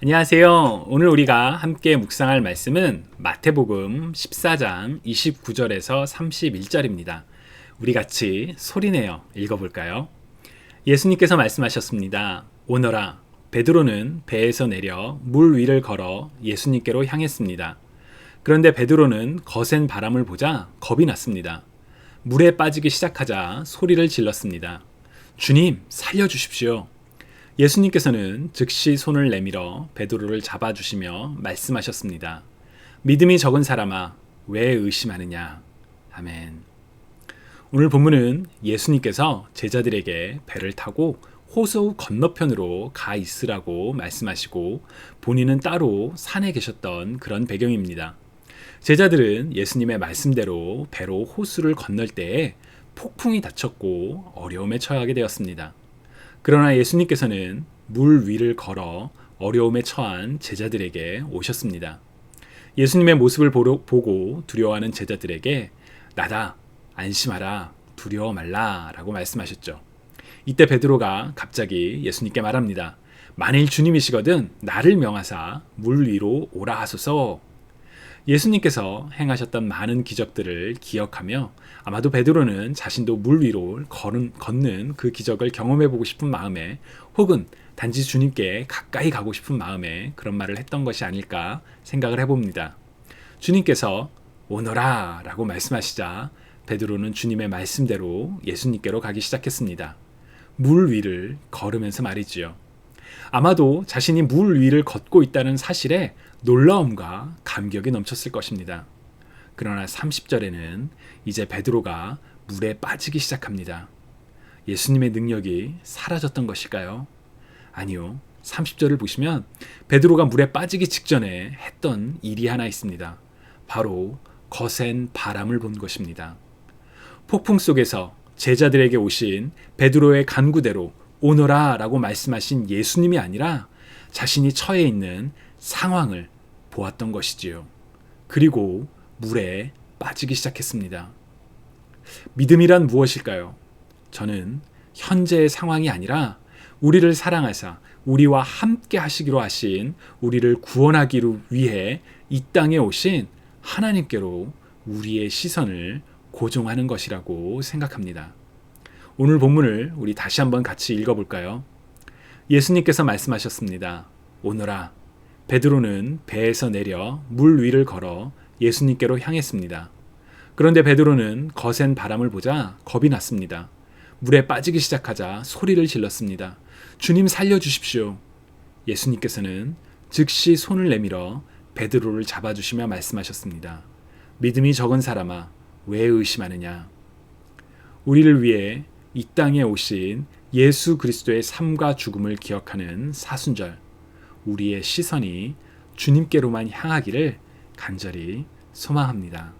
안녕하세요. 오늘 우리가 함께 묵상할 말씀은 마태복음 14장 29절에서 31절입니다. 우리 같이 소리내어 읽어볼까요? 예수님께서 말씀하셨습니다. 오너라, 베드로는 배에서 내려 물 위를 걸어 예수님께로 향했습니다. 그런데 베드로는 거센 바람을 보자 겁이 났습니다. 물에 빠지기 시작하자 소리를 질렀습니다. 주님, 살려주십시오. 예수님께서는 즉시 손을 내밀어 베드로를 잡아 주시며 말씀하셨습니다. 믿음이 적은 사람아, 왜 의심하느냐? 아멘. 오늘 본문은 예수님께서 제자들에게 배를 타고 호수 건너편으로 가 있으라고 말씀하시고 본인은 따로 산에 계셨던 그런 배경입니다. 제자들은 예수님의 말씀대로 배로 호수를 건널 때에 폭풍이 닥쳤고 어려움에 처하게 되었습니다. 그러나 예수님께서는 물 위를 걸어 어려움에 처한 제자들에게 오셨습니다. 예수님의 모습을 보고 두려워하는 제자들에게 나다 안심하라 두려워 말라 라고 말씀하셨죠. 이때 베드로가 갑자기 예수님께 말합니다. 만일 주님이시거든 나를 명하사 물 위로 오라 하소서 예수님께서 행하셨던 많은 기적들을 기억하며 아마도 베드로는 자신도 물 위로 걸은, 걷는 그 기적을 경험해 보고 싶은 마음에 혹은 단지 주님께 가까이 가고 싶은 마음에 그런 말을 했던 것이 아닐까 생각을 해봅니다. 주님께서 오너라 라고 말씀하시자 베드로는 주님의 말씀대로 예수님께로 가기 시작했습니다. 물 위를 걸으면서 말이지요. 아마도 자신이 물 위를 걷고 있다는 사실에 놀라움과 감격이 넘쳤을 것입니다. 그러나 30절에는 이제 베드로가 물에 빠지기 시작합니다. 예수님의 능력이 사라졌던 것일까요? 아니요. 30절을 보시면 베드로가 물에 빠지기 직전에 했던 일이 하나 있습니다. 바로 거센 바람을 본 것입니다. 폭풍 속에서 제자들에게 오신 베드로의 간구대로 오너라 라고 말씀하신 예수님이 아니라 자신이 처해 있는 상황을 보았던 것이지요. 그리고 물에 빠지기 시작했습니다. 믿음이란 무엇일까요? 저는 현재의 상황이 아니라 우리를 사랑하사 우리와 함께 하시기로 하신 우리를 구원하기를 위해 이 땅에 오신 하나님께로 우리의 시선을 고정하는 것이라고 생각합니다. 오늘 본문을 우리 다시 한번 같이 읽어볼까요? 예수님께서 말씀하셨습니다. 오너라, 베드로는 배에서 내려 물 위를 걸어 예수님께로 향했습니다. 그런데 베드로는 거센 바람을 보자 겁이 났습니다. 물에 빠지기 시작하자 소리를 질렀습니다. 주님 살려주십시오. 예수님께서는 즉시 손을 내밀어 베드로를 잡아주시며 말씀하셨습니다. 믿음이 적은 사람아, 왜 의심하느냐? 우리를 위해 이 땅에 오신 예수 그리스도의 삶과 죽음을 기억하는 사순절, 우리의 시선이 주님께로만 향하기를 간절히 소망합니다.